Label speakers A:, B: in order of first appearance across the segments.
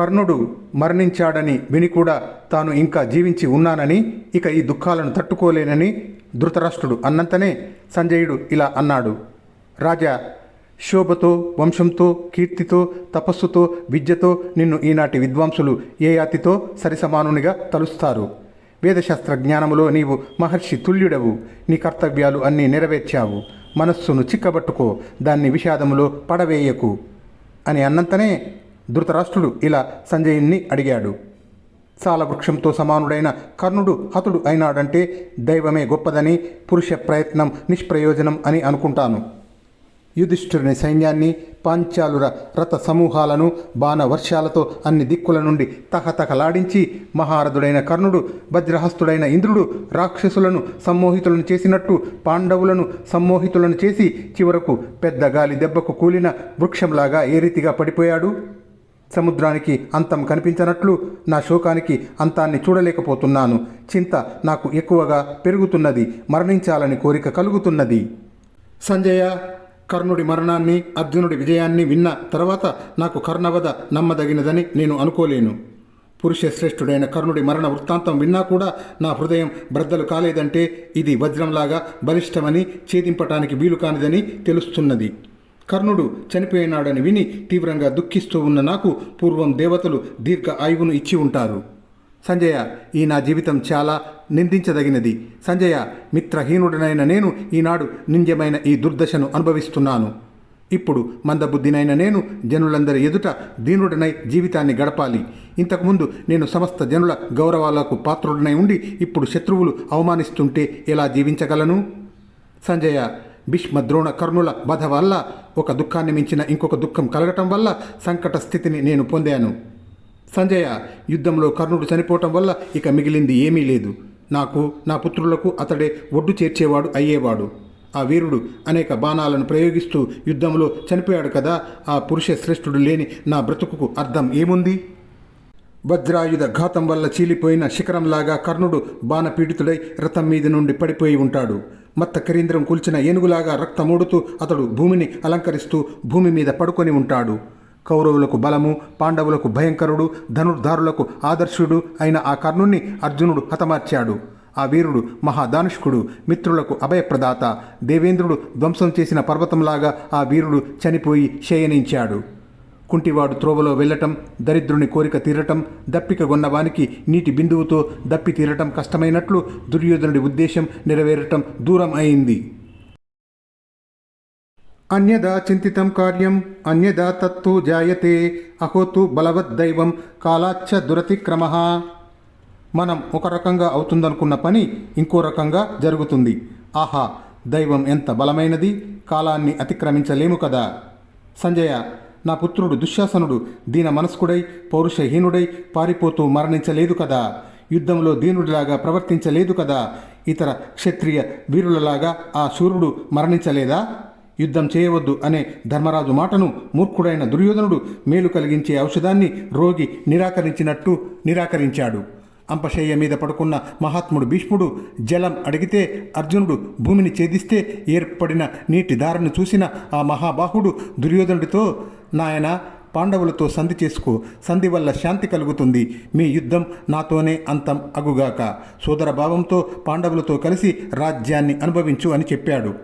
A: కర్ణుడు మరణించాడని విని కూడా తాను ఇంకా జీవించి ఉన్నానని ఇక ఈ దుఃఖాలను తట్టుకోలేనని ధృతరాష్ట్రుడు అన్నంతనే సంజయుడు ఇలా అన్నాడు. రాజా శోభతో వంశంతో కీర్తితో తపస్సుతో విద్యతో నిన్ను ఈనాటి విద్వాంసులు ఏ యాతితో సరిసమానునిగా తలుస్తారు? వేదశాస్త్ర జ్ఞానములో నీవు మహర్షి తుల్యుడవు. నీ కర్తవ్యాలు అన్నీ నెరవేర్చావు. మనస్సును చిక్కబట్టుకో. దాన్ని విషాదములో పడవేయకు అని అన్నంతనే ధృతరాష్ట్రుడు ఇలా సంజయుణ్ణి అడిగాడు. సాలవృక్షంతో సమానుడైన కర్ణుడు హతుడు అయినాడంటే దైవమే గొప్పదని పురుష ప్రయత్నం నిష్ప్రయోజనం అని అనుకుంటాను. యుధిష్ఠిరుని సైన్యాన్ని పాంచాలుర రథ సమూహాలను బాణ వర్షాలతో అన్ని దిక్కుల నుండి తహతహలాడించి మహారథుడైన కర్ణుడు వజ్రహస్తుడైన ఇంద్రుడు రాక్షసులను సమ్మోహితులను చేసినట్టు పాండవులను సమ్మోహితులను చేసి చివరకు పెద్ద గాలి దెబ్బకు కూలిన వృక్షంలాగా ఏ రీతిగా పడిపోయాడు? సముద్రానికి అంతం కనిపించనట్లు నా శోకానికి అంతాన్ని చూడలేకపోతున్నాను. చింత నాకు ఎక్కువగా పెరుగుతున్నది మరణించాలని కోరిక కలుగుతున్నది. సంజయ కర్ణుడి మరణాన్ని అర్జునుడి విజయాన్ని విన్న తర్వాత నాకు కర్ణవధ నమ్మదగినదని నేను అనుకోలేను. పురుష శ్రేష్ఠుడైన కర్ణుడి మరణ వృత్తాంతం విన్నా కూడా నా హృదయం బ్రద్దలు కాలేదంటే ఇది వజ్రంలాగా బలిష్టమని ఛేదింపటానికి వీలు కానిదని తెలుస్తున్నది. కర్ణుడు చనిపోయినాడని విని తీవ్రంగా దుఃఖిస్తూ ఉన్న నాకు పూర్వం దేవతలు దీర్ఘ ఆయువును ఇచ్చి ఉంటారు. సంజయ ఈ నా జీవితం చాలా నిందించదగినది. సంజయ మిత్రహీనుడనైన నేను ఈనాడు నింద్యమైన ఈ దుర్దశను అనుభవిస్తున్నాను. ఇప్పుడు మందబుద్ధినైన నేను జనులందరి ఎదుట దీనుడనై జీవితాన్ని గడపాలి. ఇంతకుముందు నేను సమస్త జనుల గౌరవాలకు పాత్రుడనై ఉండి ఇప్పుడు శత్రువులు అవమానిస్తుంటే ఎలా జీవించగలను? సంజయ భీష్మ ద్రోణ కర్ణుల వధ వల్ల ఒక దుఃఖాన్ని మించిన ఇంకొక దుఃఖం కలగటం వల్ల సంకట స్థితిని నేను పొందాను. సంజయ యుద్ధంలో కర్ణుడు చనిపోవటం వల్ల ఇక మిగిలింది ఏమీ లేదు. నాకు నా పుత్రులకు అతడే ఒడ్డు చేర్చేవాడు అయ్యేవాడు. ఆ వీరుడు అనేక బాణాలను ప్రయోగిస్తూ యుద్ధంలో చనిపోయాడు కదా ఆ పురుష శ్రేష్ఠుడు లేని నా బ్రతుకుకు అర్థం ఏముంది? వజ్రాయుధ ఘాతం వల్ల చీలిపోయిన శిఖరంలాగా కర్ణుడు బాణపీడితుడై రథం మీద నుండి పడిపోయి ఉంటాడు. మత్త కరీంద్రం కూల్చిన ఏనుగులాగా రక్తమూడుతూ అతడు భూమిని అలంకరిస్తూ భూమి మీద పడుకొని ఉంటాడు. కౌరవులకు బలము పాండవులకు భయంకరుడు ధనుర్ధారులకు ఆదర్శుడు అయిన ఆ కర్ణుణ్ణి అర్జునుడు హతమార్చాడు. ఆ వీరుడు మహాదానుష్కుడు మిత్రులకు అభయప్రదాత దేవేంద్రుడు ధ్వంసం చేసిన పర్వతంలాగా ఆ వీరుడు చనిపోయి శయనించాడు. కుంటివాడు త్రోవలో వెళ్ళటం దరిద్రుని కోరిక తీరటం దప్పిక గొన్నవానికి నీటి బిందువుతో దప్పి తీరటం కష్టమైనట్లు దుర్యోధనుడి ఉద్దేశం నెరవేరటం దూరం అయింది. అన్యదా చింతితం కార్యం అన్యదా తత్తు జాయతే అహోతు బలవద్దైవం కాలాచ్చ దురతిక్రమ. మనం ఒక రకంగా అవుతుందనుకున్న పని ఇంకో రకంగా జరుగుతుంది. ఆహా దైవం ఎంత బలమైనది కాలాన్ని అతిక్రమించలేము కదా. సంజయ నా పుత్రుడు దుశ్శాసనుడు దీన మనస్కుడై పౌరుషహీనుడై పారిపోతూ మరణించలేదు కదా. యుద్ధంలో దీనుడిలాగా ప్రవర్తించలేదు కదా. ఇతర క్షత్రియ వీరులలాగా ఆ శూరుడు మరణించలేదా? యుద్ధం చేయవద్దు అనే ధర్మరాజు మాటను మూర్ఖుడైన దుర్యోధనుడు మేలు కలిగించే ఔషధాన్ని రోగి నిరాకరించినట్టు నిరాకరించాడు. అంపశయ్య మీద పడుకున్న మహాత్ముడు భీష్ముడు జలం అడిగితే అర్జునుడు భూమిని ఛేదిస్తే ఏర్పడిన నీటి దారిని చూసిన ఆ మహాబాహుడు దుర్యోధనుడితో నాయన పాండవులతో సంధి చేసుకో. సంధి వల్ల శాంతి కలుగుతుంది. మీ యుద్ధం నాతోనే అంతం అగుగాక. సోదర భావంతో పాండవులతో కలిసి రాజ్యాన్ని అనుభవించు అని చెప్పాడు.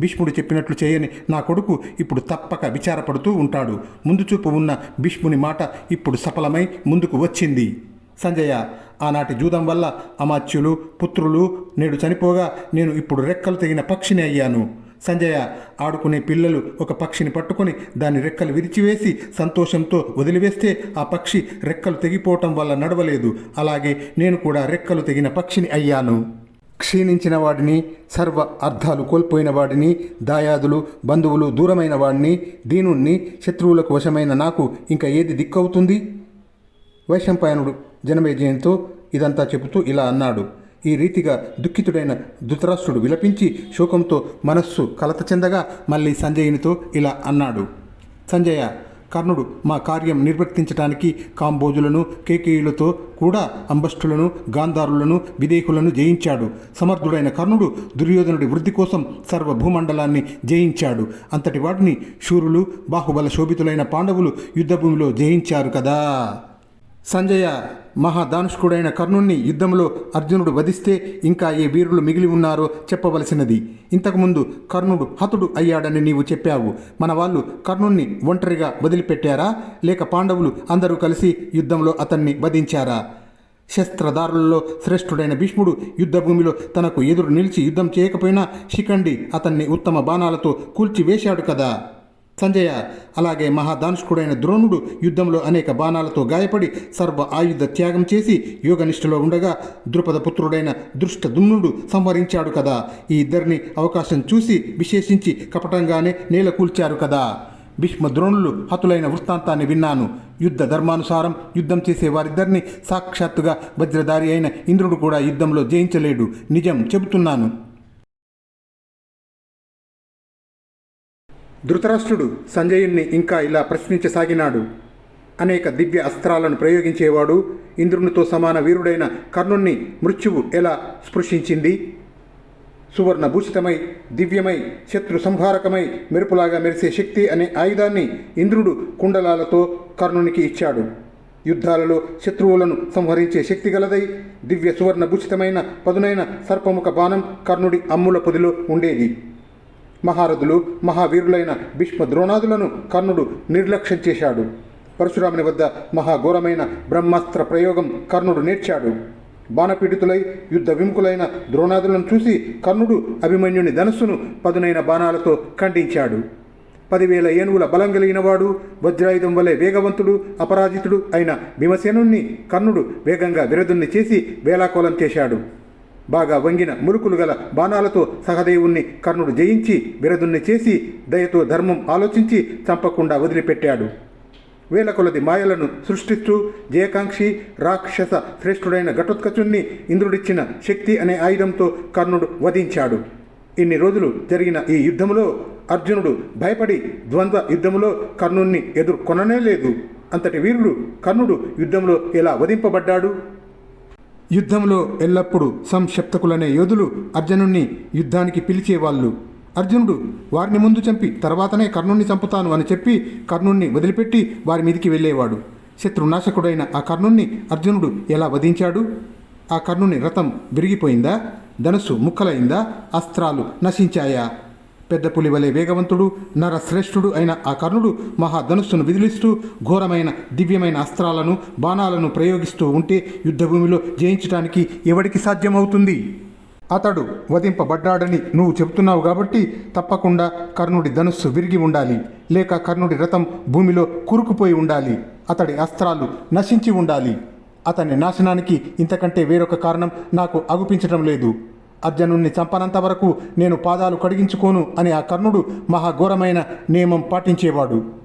A: భీష్ముడు చెప్పినట్లు చేయని నా కొడుకు ఇప్పుడు తప్పక విచారపడుతూ ఉంటాడు. ముందు చూపు ఉన్న భీష్ముని మాట ఇప్పుడు సఫలమై ముందుకు వచ్చింది. సంజయ ఆనాటి జూదం వల్ల అమాత్యులు పుత్రులు నేడు చనిపోగా నేను ఇప్పుడు రెక్కలు తెగిన పక్షిని అయ్యాను. సంజయ ఆడుకునే పిల్లలు ఒక పక్షిని పట్టుకొని దాని రెక్కలు విరిచివేసి సంతోషంతో వదిలివేస్తే ఆ పక్షి రెక్కలు తెగిపోవటం వల్ల నడవలేదు. అలాగే నేను కూడా రెక్కలు తెగిన పక్షిని అయ్యాను. క్షీణించిన వాడిని సర్వ అర్థాలు కోల్పోయిన వాడిని దాయాదులు బంధువులు దూరమైన వాడిని దీనుణ్ణి శత్రువులకు వశమైన నాకు ఇంకా ఏది దిక్కవుతుంది? వైశంపాయనుడు జనమేజయంతో ఇదంతా చెబుతూ ఇలా అన్నాడు. ఈ రీతిగా దుఃఖితుడైన ధృతరాష్ట్రుడు విలపించి శోకంతో మనస్సు కలత చెందగా మళ్ళీ సంజయునితో ఇలా అన్నాడు. సంజయ కర్ణుడు మా కార్యం నిర్వర్తించటానికి కాంబోజులను కేకేయులతో కూడా అంబష్టులను గాంధారులను విదేహులను జయించాడు. సమర్థుడైన కర్ణుడు దుర్యోధనుడి వృద్ధి కోసం సర్వభూమండలాన్ని జయించాడు. అంతటి వాటిని శూరులు బాహుబల శోభితులైన పాండవులు యుద్ధభూమిలో జయించారు కదా. సంజయ మహాదానుష్కుడైన కర్ణుణ్ణి యుద్ధంలో అర్జునుడు వధిస్తే ఇంకా ఏ వీరులు మిగిలి ఉన్నారో చెప్పవలసినది. ఇంతకుముందు కర్ణుడు హతుడు అయ్యాడని నీవు చెప్పావు. మన వాళ్ళు కర్ణుణ్ణి ఒంటరిగా వదిలిపెట్టారా? లేక పాండవులు అందరూ కలిసి యుద్ధంలో అతన్ని వధించారా? శస్త్రధారులలో శ్రేష్ఠుడైన భీష్ముడు యుద్ధభూమిలో తనకు ఎదురు నిలిచి యుద్ధం చేయకపోయినా శిఖండి అతన్ని ఉత్తమ బాణాలతో కూల్చివేశాడు కదా? సంజయ అలాగే మహాదానుష్కుడైన ద్రోణుడు యుద్ధంలో అనేక బాణాలతో గాయపడి సర్వ ఆయుధ త్యాగం చేసి యోగనిష్ఠలో ఉండగా ద్రుపద పుత్రుడైన దృష్టదుమ్నుడు సంహరించాడు కదా. ఈ ఇద్దరిని అవకాశం చూసి విశేషించి కపటంగానే నేల కూల్చారు కదా. భీష్మ ద్రోణులు హతులైన వృత్తాంతాన్ని విన్నాను. యుద్ధ ధర్మానుసారం యుద్ధం చేసే వారిద్దరిని సాక్షాత్తుగా వజ్రధారి అయిన ఇంద్రుడు కూడా యుద్ధంలో జయించలేడు. నిజం చెబుతున్నాను. ధృతరాష్ట్రుడు సంజయుణ్ణి ఇంకా ఇలా ప్రశ్నించసాగినాడు. అనేక దివ్య అస్త్రాలను ప్రయోగించేవాడు ఇంద్రునితో సమాన వీరుడైన కర్ణుణ్ణి మృత్యువు ఎలా స్పృశించింది? సువర్ణ భూషితమై దివ్యమై శత్రు సంహారకమై మెరుపులాగా మెరిసే శక్తి అనే ఆయుధాన్ని ఇంద్రుడు కుండలాలతో కర్ణునికి ఇచ్చాడు. యుద్ధాలలో శత్రువులను సంహరించే శక్తి గలదై దివ్య సువర్ణ భూషితమైన పదునైన సర్పముఖ బాణం కర్ణుడి అమ్ముల పొదిలో ఉండేది. మహారథులు మహావీరులైన భీష్మ ద్రోణాదులను కర్ణుడు నిర్లక్ష్యం చేశాడు. పరశురాముని వద్ద మహాఘోరమైన బ్రహ్మాస్త్ర ప్రయోగం కర్ణుడు నేర్చాడు. బాణపీడితులై యుద్ధ విముఖులైన ద్రోణాదులను చూసి కర్ణుడు అభిమన్యుని ధనస్సును పదునైన బాణాలతో ఖండించాడు. పదివేల ఏనుగుల బలం కలిగినవాడు వజ్రాయుధం వలె వేగవంతుడు అపరాజితుడు అయిన భీమసేనుణ్ణి కర్ణుడు వేగంగా విరదుణ్ణి చేసి వేలాకోలం చేశాడు. బాగా వంగిన మురుకులు గల బాణాలతో సహదేవుణ్ణి కర్ణుడు జయించి విరదుణ్ణి చేసి దయతో ధర్మం ఆలోచించి చంపకుండా వదిలిపెట్టాడు. వేల కొలది మాయలను సృష్టిస్తూ జయకాంక్షి రాక్షస శ్రేష్ఠుడైన ఘటోత్కచుణ్ణి ఇంద్రుడిచ్చిన శక్తి అనే ఆయుధంతో కర్ణుడు వధించాడు. ఇన్ని రోజులు జరిగిన ఈ యుద్ధములో అర్జునుడు భయపడి ద్వంద్వ యుద్ధములో కర్ణుణ్ణి ఎదుర్కొననే లేదు అంతటి వీరుడు కర్ణుడు యుద్ధంలో ఎలా వధింపబడ్డాడు? యుద్ధంలో ఎల్లప్పుడూ సంక్షప్తకులనే యోధులు అర్జునుణ్ణి యుద్ధానికి పిలిచేవాళ్ళు. అర్జునుడు వారిని ముందు చంపి తర్వాతనే కర్ణుణ్ణి చంపుతాను అని చెప్పి కర్ణుణ్ణి వదిలిపెట్టి వారి మీదికి వెళ్ళేవాడు. శత్రునాశకుడైన ఆ కర్ణుణ్ణి అర్జునుడు ఎలా వధించాడు? ఆ కర్ణుని రథం విరిగిపోయిందా? ధనుస్సు ముక్కలైందా? అస్త్రాలు నశించాయా? పెద్ద పులి వలె వేగవంతుడు నరశ్రేష్ఠుడు అయిన ఆ కర్ణుడు మహాధనుస్సును విదిలిస్తూ ఘోరమైన దివ్యమైన అస్త్రాలను బాణాలను ప్రయోగిస్తూ ఉంటే యుద్ధభూమిలో జయించడానికి ఎవడికి సాధ్యమవుతుంది? అతడు వధింపబడ్డాడని నువ్వు చెబుతున్నావు కాబట్టి తప్పకుండా కర్ణుడి ధనుస్సు విరిగి ఉండాలి. లేక కర్ణుడి రథం భూమిలో కురుకుపోయి ఉండాలి. అతడి అస్త్రాలు నశించి ఉండాలి. అతని నాశనానికి ఇంతకంటే వేరొక కారణం నాకు అగుపించడం లేదు. అర్జునుణ్ణి చంపనంత వరకు నేను పాదాలు కడిగించుకోను అని ఆ కర్ణుడు మహాఘోరమైన నియమం పాటించేవాడు.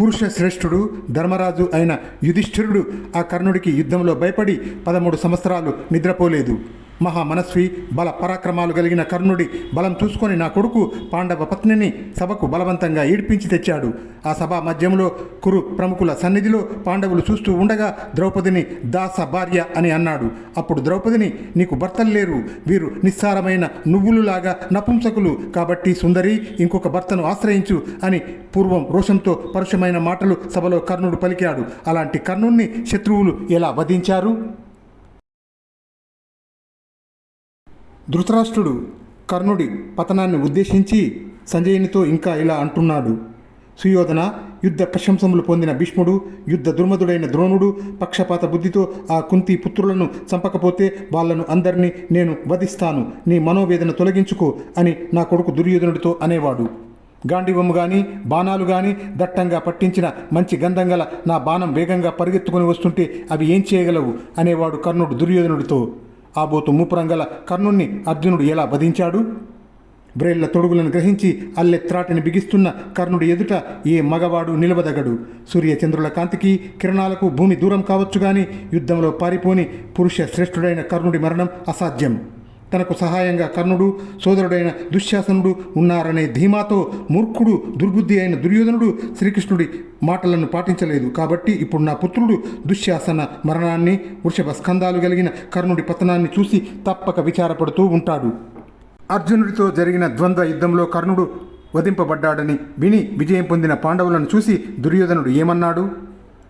A: పురుష శ్రేష్ఠుడు ధర్మరాజు అయిన యుధిష్ఠిరుడు ఆ కర్ణుడికి యుద్ధంలో భయపడి పదమూడు సంవత్సరాలు నిద్రపోలేదు. మహామనస్వి బల పరాక్రమాలు కలిగిన కర్ణుడి బలం చూసుకొని నా కొడుకు పాండవ పత్నిని సభకు బలవంతంగా ఈడ్పించి తెచ్చాడు. ఆ సభా మధ్యంలో కురు ప్రముఖుల సన్నిధిలో పాండవులు చూస్తూ ఉండగా ద్రౌపదిని దాస భార్య అని అన్నాడు. అప్పుడు ద్రౌపదిని నీకు భర్తలు లేరు. వీరు నిస్సారమైన నువ్వులులాగా నపుంసకులు. కాబట్టి సుందరి ఇంకొక భర్తను ఆశ్రయించు అని పూర్వం రోషంతో పరుషమైన మాటలు సభలో కర్ణుడు పలికాడు. అలాంటి కర్ణుణ్ణి శత్రువులు ఎలా వధించారు? ధృతరాష్ట్రుడు కర్ణుడి పతనాన్ని ఉద్దేశించి సంజయునితో ఇంకా ఇలా అంటున్నాడు. సుయోధన యుద్ధ ప్రశంసములు పొందిన భీష్ముడు యుద్ధ దుర్మధుడైన ద్రోణుడు పక్షపాత బుద్ధితో ఆ కుంతి పుత్రులను చంపకపోతే వాళ్ళను అందరినీ నేను వధిస్తాను నీ మనోవేదన తొలగించుకో అని నా కొడుకు దుర్యోధనుడితో అనేవాడు. గాంధీవము గాని బాణాలు గాని దట్టంగా పట్టించిన మంచి గంధం గల నా బాణం వేగంగా పరిగెత్తుకుని వస్తుంటే అవి ఏం చేయగలవు? అనేవాడు కర్ణుడు దుర్యోధనుడితో. ఆబోతు మూపురంగల కర్ణుణ్ణి అర్జునుడు ఎలా వధించాడు? బ్రేళ్ళ తొడుగులను గ్రహించి అల్లెత్రాటిని బిగిస్తున్న కర్ణుడి ఎదుట ఏ మగవాడు నిలవదగడు? సూర్యచంద్రుల కాంతికి కిరణాలకు భూమి దూరం కావచ్చు కానీ యుద్ధంలో పారిపోని పురుష శ్రేష్ఠుడైన కర్ణుడి మరణం అసాధ్యం. తనకు సహాయంగా కర్ణుడు సోదరుడైన దుశ్శాసనుడు ఉన్నారనే ధీమాతో మూర్ఖుడు దుర్బుద్ధి అయిన దుర్యోధనుడు శ్రీకృష్ణుడి మాటలను పాటించలేదు. కాబట్టి ఇప్పుడు నా పుత్రుడు దుశ్శాసన మరణాన్ని వృషభ స్కందాలు కలిగిన కర్ణుడి పతనాన్ని చూసి తప్పక విచారపడుతూ ఉంటాడు. అర్జునుడితో జరిగిన ద్వంద్వ యుద్ధంలో కర్ణుడు వధింపబడ్డాడని విని విజయం పొందిన పాండవులను చూసి దుర్యోధనుడు ఏమన్నాడు?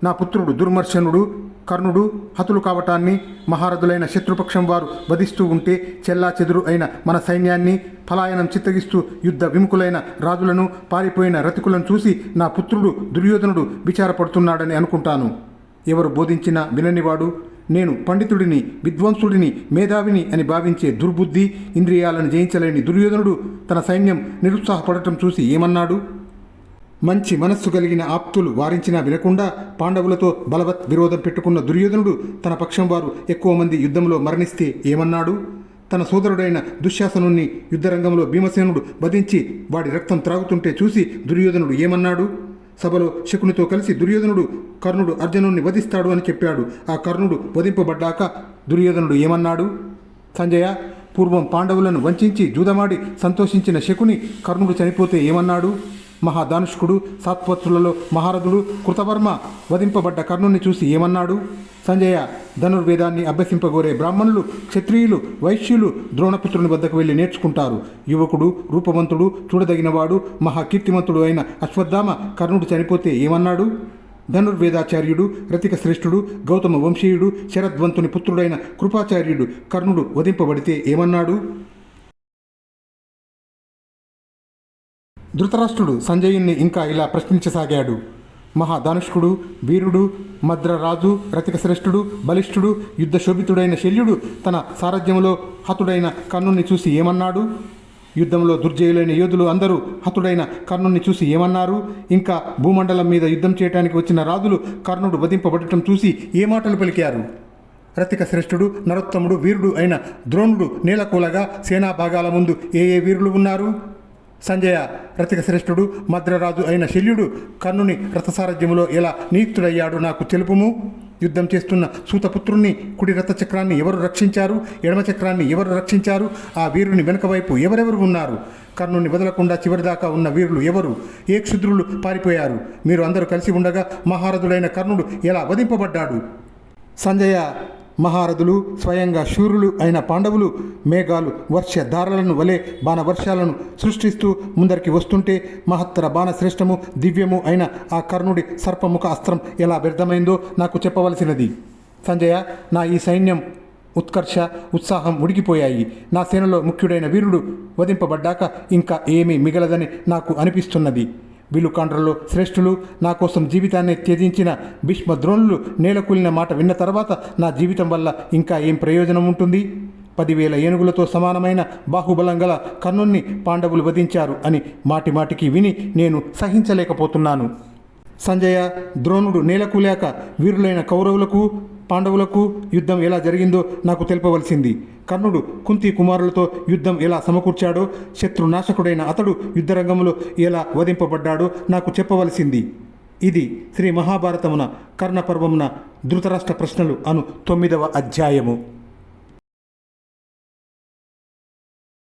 A: నా పుత్రుడు దుర్మర్శనుడు కర్ణుడు హతులు కావటాన్ని మహారథులైన శత్రుపక్షం వారు వధిస్తూ ఉంటే చెల్లా చెదురు అయిన మన సైన్యాన్ని పలాయనం చిత్తగిస్తూ యుద్ధ విముఖులైన రాజులను పారిపోయిన రతికులను చూసి నా పుత్రుడు దుర్యోధనుడు విచారపడుతున్నాడని అనుకుంటాను. ఎవరు బోధించినా విననివాడు నేను పండితుడిని విద్వాంసుడిని మేధావిని అని భావించే దుర్బుద్ధి ఇంద్రియాలను జయించలేని దుర్యోధనుడు తన సైన్యం నిరుత్సాహపడటం చూసి ఏమన్నాడు? మంచి మనస్సు కలిగిన ఆప్తులు వారించినా వినకుండా పాండవులతో బలవత్ విరోధం పెట్టుకున్న దుర్యోధనుడు తన పక్షం వారు ఎక్కువ మంది యుద్ధంలో మరణిస్తే ఏమన్నాడు? తన సోదరుడైన దుశ్శాసనుణ్ణి యుద్ధరంగంలో భీమసేనుడు వధించి వాడి రక్తం త్రాగుతుంటే చూసి దుర్యోధనుడు ఏమన్నాడు? సభలో శకునితో కలిసి దుర్యోధనుడు కర్ణుడు అర్జునుడిని వధిస్తాడు అని చెప్పాడు. ఆ కర్ణుడు వధింపబడ్డాక దుర్యోధనుడు ఏమన్నాడు? సంజయ పూర్వం పాండవులను వంచించి జూదమాడి సంతోషించిన శకుని కర్ణుడు చనిపోతే ఏమన్నాడు? మహాదానుష్కుడు సాత్వత్రులలో మహారథుడు కృతవర్మ వధింపబడ్డ కర్ణుని చూసి ఏమన్నాడు? సంజయ ధనుర్వేదాన్ని అభ్యసింపగోరే బ్రాహ్మణులు క్షత్రియులు వైశ్యులు ద్రోణపుత్రుని వద్దకు వెళ్ళి నేర్చుకుంటారు. యువకుడు రూపవంతుడు చూడదగినవాడు మహాకీర్తిమంతుడు అయిన అశ్వత్థామ కర్ణుడు చనిపోతే ఏమన్నాడు? ధనుర్వేదాచార్యుడు రతిక శ్రేష్ఠుడు గౌతమ వంశీయుడు శరద్వంతుని పుత్రుడైన కృపాచార్యుడు కర్ణుడు వధింపబడితే ఏమన్నాడు? ధృతరాష్ట్రుడు సంజయుణ్ణి ఇంకా ఇలా ప్రశ్నించసాగాడు. మహాదానుష్కుడు వీరుడు మద్రరాజు రతిక శ్రేష్ఠుడు బలిష్ఠుడు యుద్ధ శోభితుడైన శల్యుడు తన సారథ్యంలో హతుడైన కర్ణుణ్ణి చూసి ఏమన్నాడు? యుద్ధంలో దుర్జయులైన యోధులు అందరూ హతుడైన కర్ణుణ్ణి చూసి ఏమన్నారు? ఇంకా భూమండలం మీద యుద్ధం చేయడానికి వచ్చిన రాజులు కర్ణుడు వధింపబడటం చూసి ఏ మాటలు పలికారు? రతిక శ్రేష్ఠుడు నరోత్తముడు వీరుడు అయిన ద్రోణుడు నేలకూలగా సేనా భాగాల ముందు ఏ ఏ వీరులు ఉన్నారు? సంజయ రతిక శ్రేష్ఠుడు మద్రరాజు అయిన శల్యుడు కర్ణుని రథసారథ్యములో ఎలా నియుక్తుడయ్యాడు నాకు తెలుపుము. యుద్ధం చేస్తున్న సూతపుత్రుణ్ణి కుడి రథ చక్రాన్ని ఎవరు రక్షించారు? ఎడమ చక్రాన్ని ఎవరు రక్షించారు? ఆ వీరుని వెనుక వైపు ఎవరెవరు ఉన్నారు? కర్ణుని వదలకుండా చివరిదాకా ఉన్న వీరులు ఎవరు? ఏ క్షుద్రులు పారిపోయారు? మీరు అందరూ కలిసి ఉండగా మహారథుడైన కర్ణుడు ఎలా వధింపబడ్డాడు? సంజయ మహారథులు స్వయంగా శూరులు అయిన పాండవులు మేఘాలు వర్షధారలను వలె బాణవర్షాలను సృష్టిస్తూ ముందరికి వస్తుంటే మహత్తర బాణశ్రేష్టము దివ్యము అయిన ఆ కర్ణుడి సర్పముఖ అస్త్రం ఎలా వ్యర్థమైందో నాకు చెప్పవలసినది. సంజయ నా ఈ సైన్యం ఉత్కర్ష ఉత్సాహం ఉడికిపోయాయి నా సేనలో ముఖ్యుడైన వీరుడు వధింపబడ్డాక ఇంకా ఏమీ మిగలదని నాకు అనిపిస్తున్నది. విలుకాండ్రలో శ్రేష్ఠులు నా కోసం జీవితాన్ని త్యజించిన భీష్మ ద్రోణులు నేలకూలిన మాట విన్న తర్వాత నా జీవితం వల్ల ఇంకా ఏం ప్రయోజనం ఉంటుంది? పదివేల ఏనుగులతో సమానమైన బాహుబలం గల కర్ణుణ్ణి పాండవులు వధించారు అని మాటిమాటికి విని నేను సహించలేకపోతున్నాను. సంజయ ద్రోణుడు నేలకూలాక వీరులైన కౌరవులకు పాండవులకు యుద్ధం ఎలా జరిగిందో నాకు తెలుపవలసింది. కర్ణుడు కుంతి కుమారులతో యుద్ధం ఎలా సమకూర్చాడో శత్రునాశకుడైన అతడు యుద్ధరంగంలో ఎలా వధింపబడ్డాడో నాకు చెప్పవలసింది. ఇది శ్రీ మహాభారతమున కర్ణపర్వమున ధృతరాష్ట్ర ప్రశ్నలు అను తొమ్మిదవ అధ్యాయము.